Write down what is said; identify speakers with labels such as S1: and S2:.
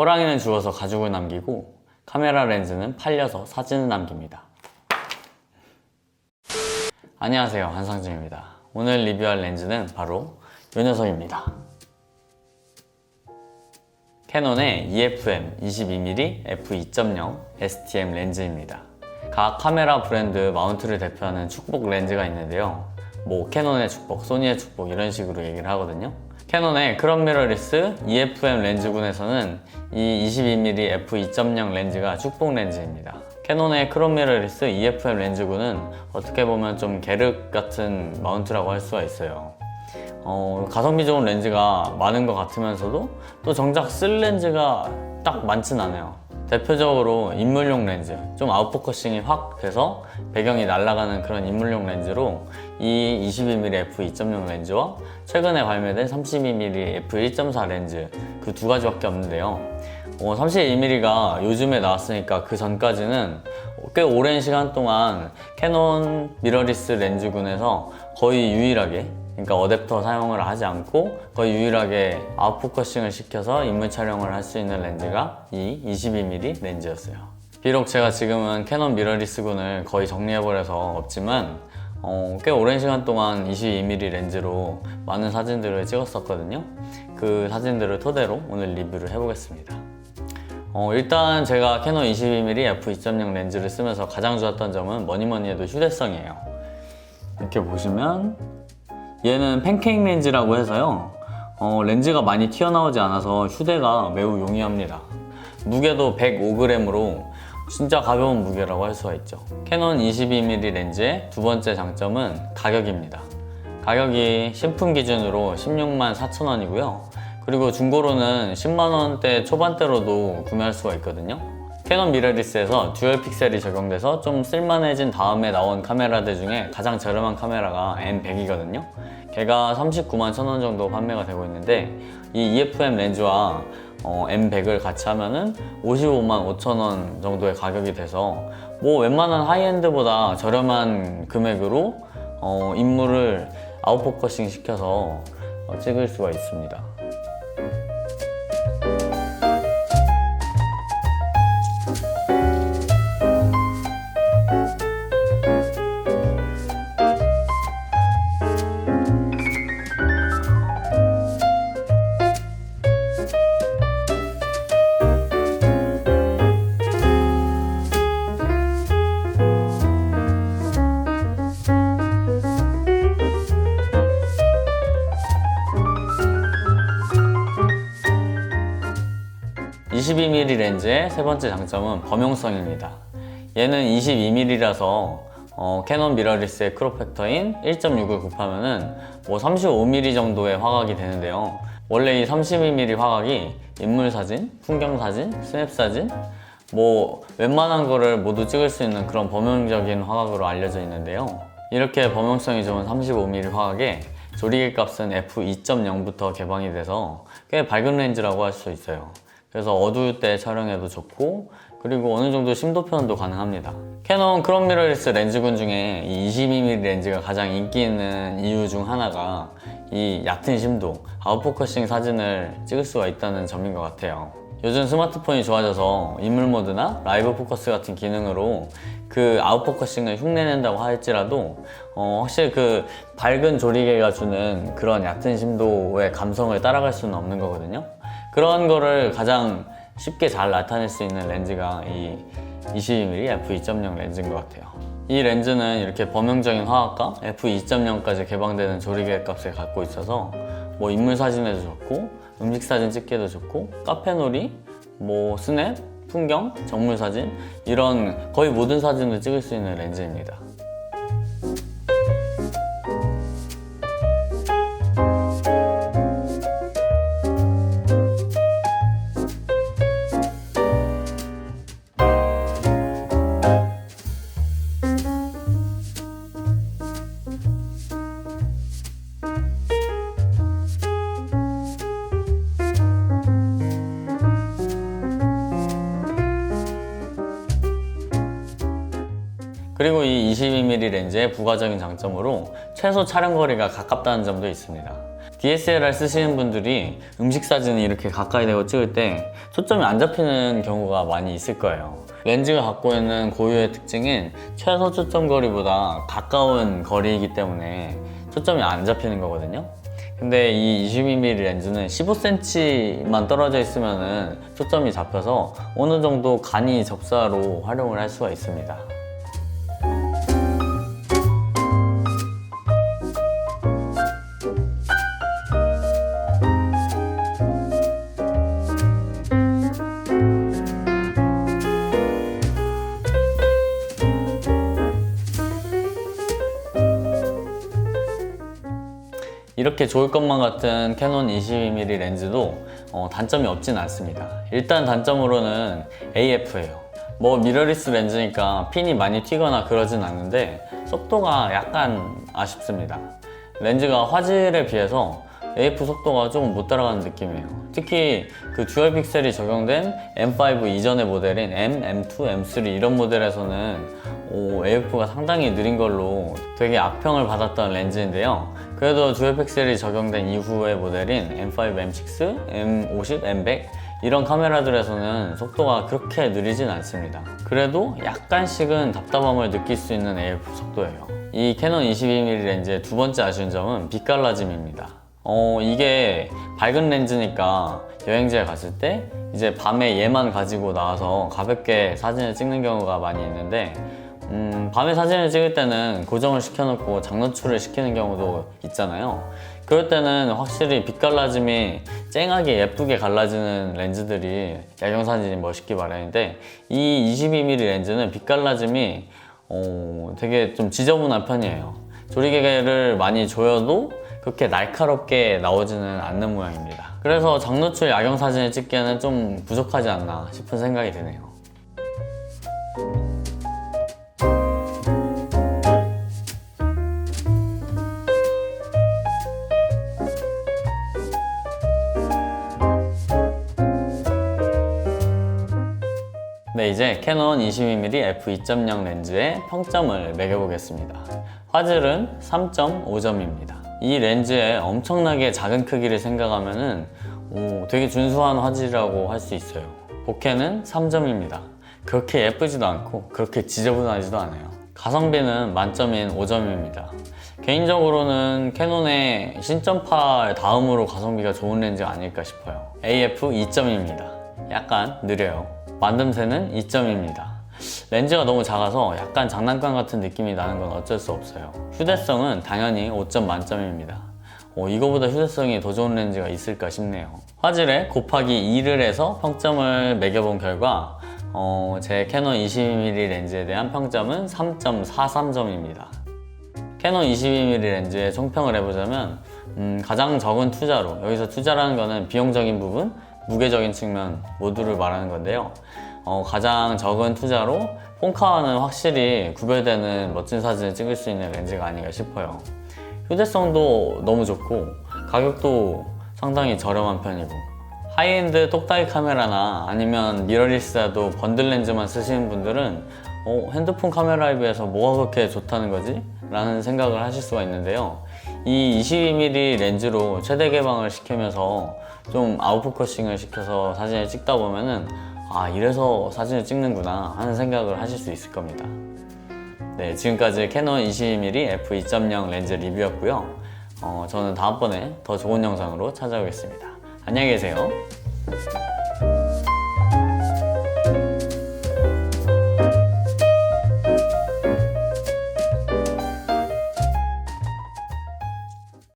S1: 호랑이는 죽어서 가죽을 남기고 카메라 렌즈는 팔려서 사진을 남깁니다. 안녕하세요 한상준입니다. 오늘 리뷰할 렌즈는 바로 이 녀석입니다. 캐논의 EFM 22mm f2.0 STM 렌즈입니다. 각 카메라 브랜드 마운트를 대표하는 축복 렌즈가 있는데요. 뭐 캐논의 축복, 소니의 축복 이런 식으로 얘기를 하거든요. 캐논의 크롬 미러리스 EFM 렌즈군에서는 이 22mm f2.0 렌즈가 축복 렌즈입니다. 캐논의 크롬 미러리스 EFM 렌즈군은 어떻게 보면 좀 계륵 같은 마운트라고 할 수가 있어요. 어, 가성비 좋은 렌즈가 많은 것 같으면서도 또 정작 쓸 렌즈가 딱 많진 않아요. 대표적으로 인물용 렌즈, 좀 아웃포커싱이 확 돼서 배경이 날아가는 그런 인물용 렌즈로 이 22mm f2.0 렌즈와 최근에 발매된 32mm f1.4 렌즈 그 두 가지밖에 없는데요. 어, 32mm가 요즘에 나왔으니까 그 전까지는 꽤 오랜 시간 동안 캐논 미러리스 렌즈군에서 거의 유일하게 그러니까 어댑터 사용을 하지 않고 거의 유일하게 아웃포커싱을 시켜서 인물 촬영을 할 수 있는 렌즈가 이 22mm 렌즈였어요. 비록 제가 지금은 캐논 미러리스군을 거의 정리해버려서 없지만 어, 꽤 오랜 시간 동안 22mm 렌즈로 많은 사진들을 찍었었거든요. 그 사진들을 토대로 오늘 리뷰를 해보겠습니다. 어, 일단 제가 캐논 22mm f2.0 렌즈를 쓰면서 가장 좋았던 점은 뭐니뭐니 해도 휴대성이에요. 이렇게 보시면 얘는 팬케이크 렌즈라고 해서요. 어, 렌즈가 많이 튀어나오지 않아서 휴대가 매우 용이합니다. 무게도 105g으로 진짜 가벼운 무게라고 할 수가 있죠. 캐논 22mm 렌즈의 두 번째 장점은 가격입니다. 가격이 신품 기준으로 16만 4천 원이고요. 그리고 중고로는 10만 원대 초반대로도 구매할 수가 있거든요. 캐논 미러리스에서 듀얼 픽셀이 적용돼서 좀 쓸만해진 다음에 나온 카메라들 중에 가장 저렴한 카메라가 M100이거든요. 걔가 39만 1천 원 정도 판매가 되고 있는데 이 EFM 렌즈와 어, M100을 같이 하면은 55만 5천 원 정도의 가격이 돼서 뭐 웬만한 하이엔드보다 저렴한 금액으로 어, 인물을 아웃포커싱 시켜서 어, 찍을 수가 있습니다. 22mm 렌즈의 세 번째 장점은 범용성입니다. 얘는 22mm라서 어, 캐논 미러리스의 크롭 팩터인 1.6을 곱하면은 뭐 35mm 정도의 화각이 되는데요. 원래 이 32mm 화각이 인물 사진, 풍경 사진, 스냅 사진, 뭐 웬만한 거를 모두 찍을 수 있는 그런 범용적인 화각으로 알려져 있는데요. 이렇게 범용성이 좋은 35mm 화각에 조리개 값은 f2.0부터 개방이 돼서 꽤 밝은 렌즈라고 할 수 있어요. 그래서 어두울 때 촬영해도 좋고 그리고 어느 정도 심도 표현도 가능합니다. 캐논 크롬 미러리스 렌즈군 중에 이 22mm 렌즈가 가장 인기 있는 이유 중 하나가 이 얕은 심도, 아웃포커싱 사진을 찍을 수가 있다는 점인 것 같아요. 요즘 스마트폰이 좋아져서 인물 모드나 라이브 포커스 같은 기능으로 그 아웃포커싱을 흉내낸다고 할지라도 어, 확실히 그 밝은 조리개가 주는 그런 얕은 심도의 감성을 따라갈 수는 없는 거거든요. 그런 거를 가장 쉽게 잘 나타낼 수 있는 렌즈가 이 22mm f2.0 렌즈인 것 같아요. 이 렌즈는 이렇게 범용적인 화학과 f2.0까지 개방되는 조리개 값을 갖고 있어서 뭐 인물 사진에도 좋고 음식 사진 찍기도 좋고 카페 놀이, 뭐 스냅, 풍경, 정물 사진 이런 거의 모든 사진을 찍을 수 있는 렌즈입니다. 그리고 이 22mm 렌즈의 부가적인 장점으로 최소 촬영 거리가 가깝다는 점도 있습니다. DSLR 쓰시는 분들이 음식 사진을 이렇게 가까이 대고 찍을 때 초점이 안 잡히는 경우가 많이 있을 거예요. 렌즈가 갖고 있는 고유의 특징은 최소 초점 거리보다 가까운 거리이기 때문에 초점이 안 잡히는 거거든요. 근데 이 22mm 렌즈는 15cm만 떨어져 있으면 초점이 잡혀서 어느 정도 간이 접사로 활용을 할 수가 있습니다. 이렇게 좋을 것만 같은 캐논 22mm 렌즈도 어, 단점이 없진 않습니다. 일단 단점으로는 AF예요. 뭐 미러리스 렌즈니까 핀이 많이 튀거나 그러진 않는데 속도가 약간 아쉽습니다. 렌즈가 화질에 비해서 AF 속도가 조금 못 따라가는 느낌이에요. 특히 그 듀얼 픽셀이 적용된 M5 이전의 모델인 M, M2, M3 이런 모델에서는 오, AF가 상당히 느린 걸로 되게 악평을 받았던 렌즈인데요. 그래도 듀얼 픽셀이 적용된 이후의 모델인 M5, M6, M50, M100 이런 카메라들에서는 속도가 그렇게 느리진 않습니다. 그래도 약간씩은 답답함을 느낄 수 있는 AF 속도예요. 이 캐논 22mm 렌즈의 두 번째 아쉬운 점은 빛 갈라짐입니다. 어, 이게 밝은 렌즈니까 여행지에 갔을 때 이제 밤에 얘만 가지고 나와서 가볍게 사진을 찍는 경우가 많이 있는데 음, 밤에 사진을 찍을 때는 고정을 시켜놓고 장노출을 시키는 경우도 있잖아요. 그럴 때는 확실히 빛 갈라짐이 쨍하게 예쁘게 갈라지는 렌즈들이 야경 사진이 멋있기 마련인데 이 22mm 렌즈는 빛 갈라짐이 어, 되게 좀 지저분한 편이에요. 조리개를 많이 조여도 그렇게 날카롭게 나오지는 않는 모양입니다. 그래서 장노출 야경 사진을 찍기에는 좀 부족하지 않나 싶은 생각이 드네요. 네, 이제 캐논 22mm f2.0 렌즈의 평점을 매겨보겠습니다. 화질은 3.5점입니다. 이 렌즈의 엄청나게 작은 크기를 생각하면은 오, 되게 준수한 화질이라고 할 수 있어요. bokeh는 3점입니다. 그렇게 예쁘지도 않고 그렇게 지저분하지도 않아요. 가성비는 만점인 5점입니다. 개인적으로는 캐논의 신점파 다음으로 가성비가 좋은 렌즈가 아닐까 싶어요. AF 2점입니다. 약간 느려요. 만듦새는 2점입니다. 렌즈가 너무 작아서 약간 장난감 같은 느낌이 나는 건 어쩔 수 없어요. 휴대성은 당연히 5점 만점입니다. 어, 이거보다 휴대성이 더 좋은 렌즈가 있을까 싶네요. 화질에 곱하기 2를 해서 평점을 매겨본 결과 어, 제 캐논 22mm 렌즈에 대한 평점은 3.43점입니다. 캐논 22mm 렌즈의 총평을 해보자면 음, 가장 적은 투자로 여기서 투자라는 거는 비용적인 부분, 무게적인 측면 모두를 말하는 건데요. 어, 가장 적은 투자로 폰카와는 확실히 구별되는 멋진 사진을 찍을 수 있는 렌즈가 아닌가 싶어요. 휴대성도 너무 좋고 가격도 상당히 저렴한 편이고 하이엔드 똑딱이 카메라나 아니면 미러리스라도 번들 렌즈만 쓰시는 분들은 어, 핸드폰 카메라에 비해서 뭐가 그렇게 좋다는 거지? 라는 생각을 하실 수가 있는데요. 이 22mm 렌즈로 최대 개방을 시키면서 좀 아웃포커싱을 시켜서 사진을 찍다 보면은 아 이래서 사진을 찍는구나 하는 생각을 하실 수 있을 겁니다. 네, 지금까지 캐논 22mm f2.0 렌즈 리뷰였고요. 어, 저는 다음번에 더 좋은 영상으로 찾아오겠습니다. 안녕히 계세요.